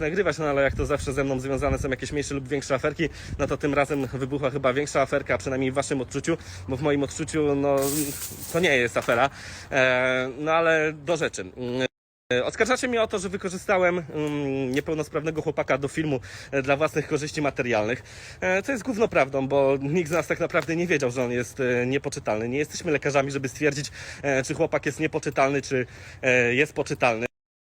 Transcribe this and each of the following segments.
nagrywać, no ale jak to zawsze ze mną związane są jakieś mniejsze lub większe aferki, no to tym razem wybuchła chyba większa aferka, przynajmniej w waszym odczuciu, bo w moim odczuciu, no to nie jest afera. E, no ale do rzeczy. E, Oskarżacie mnie o to, że wykorzystałem mm, niepełnosprawnego chłopaka do filmu e, dla własnych korzyści materialnych. E, to jest gówno prawdą, bo nikt z nas tak naprawdę nie wiedział, że on jest e, niepoczytalny. Nie jesteśmy lekarzami, żeby stwierdzić, e, czy chłopak jest niepoczytalny, czy e, jest poczytalny.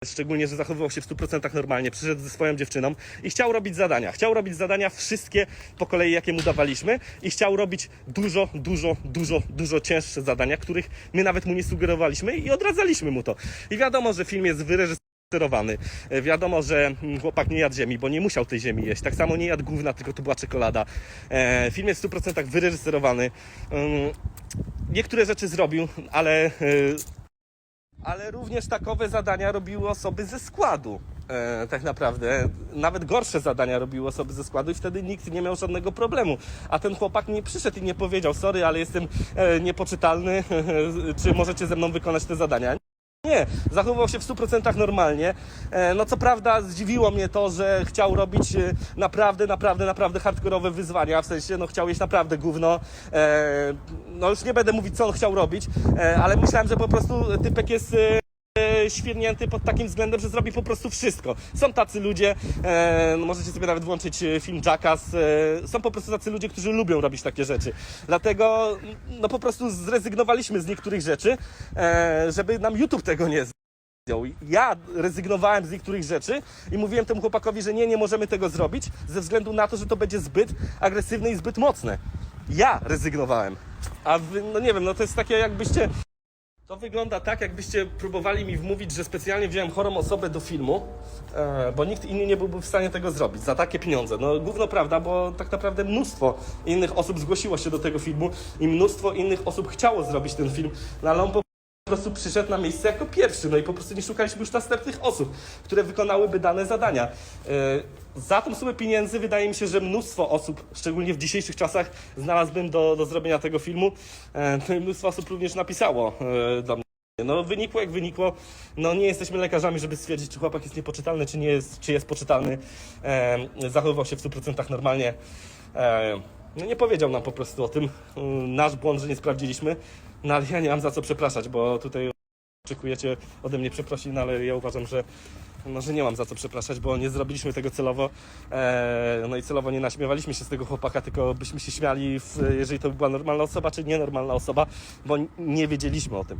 Szczególnie, że zachowywał się w 100% normalnie, przyszedł ze swoją dziewczyną i chciał robić zadania. Chciał robić zadania wszystkie po kolei, jakie mu dawaliśmy i chciał robić dużo, dużo, dużo, dużo cięższe zadania, których my nawet mu nie sugerowaliśmy i odradzaliśmy mu to. I wiadomo, że film jest wyreżyserowany. E, Wiadomo, że mm, chłopak nie jadł ziemi, bo nie musiał tej ziemi jeść. Tak samo nie jadł gówna, tylko to była czekolada. E, Film jest w 100% wyreżyserowany. Ym, Niektóre rzeczy zrobił, ale e, ale również takowe zadania robiły osoby ze składu. E, tak naprawdę. Nawet gorsze zadania robiły osoby ze składu i wtedy nikt nie miał żadnego problemu. A ten chłopak nie przyszedł i nie powiedział, sorry, ale jestem e, niepoczytalny, czy możecie ze mną wykonać te zadania. Nie, zachowywał się w 100% normalnie. E, No co prawda zdziwiło mnie to, że chciał robić e, naprawdę, naprawdę, naprawdę hardkorowe wyzwania, w sensie no chciał jeść naprawdę gówno. E, No już nie będę mówić co on chciał robić, ale myślałem, że po prostu typek jest e, świrnięty pod takim względem, że zrobi po prostu wszystko. Są tacy ludzie, e, no możecie sobie nawet włączyć e, film Jackass, e, są po prostu tacy ludzie, którzy lubią robić takie rzeczy. Dlatego no po prostu zrezygnowaliśmy z niektórych rzeczy, e, żeby nam YouTube tego nie zdjął. Ja rezygnowałem z niektórych rzeczy i mówiłem temu chłopakowi, że nie, nie możemy tego zrobić ze względu na to, że to będzie zbyt agresywne i zbyt mocne. Ja rezygnowałem. A wy, no nie wiem, no to jest takie jakbyście to wygląda tak, jakbyście próbowali mi wmówić, że specjalnie wziąłem chorą osobę do filmu, e, bo nikt inny nie byłby w stanie tego zrobić za takie pieniądze. No gówno prawda, bo tak naprawdę mnóstwo innych osób zgłosiło się do tego filmu i mnóstwo innych osób chciało zrobić ten film, no ale prostu przyszedł na miejsce jako pierwszy, no i po prostu nie szukaliśmy już następnych osób, które wykonałyby dane zadania. E, Za tą sumę pieniędzy wydaje mi się, że mnóstwo osób, szczególnie w dzisiejszych czasach, znalazłbym do, do zrobienia tego filmu. E, No i mnóstwo osób również napisało e, do mnie. No wynikło jak wynikło. No nie jesteśmy lekarzami, żeby stwierdzić, czy chłopak jest niepoczytalny, czy nie jest, czy jest poczytalny. Zachowywał się w 100% normalnie. No nie powiedział nam po prostu o tym. E, Nasz błąd, że nie sprawdziliśmy. No ale ja nie mam za co przepraszać, bo tutaj oczekujecie ode mnie przeprosin, ale ja uważam, że, no, że nie mam za co przepraszać, bo nie zrobiliśmy tego celowo. E, no i celowo nie naśmiewaliśmy się z tego chłopaka, tylko byśmy się śmiali, jeżeli to by była normalna osoba, czy nienormalna osoba, bo nie wiedzieliśmy o tym.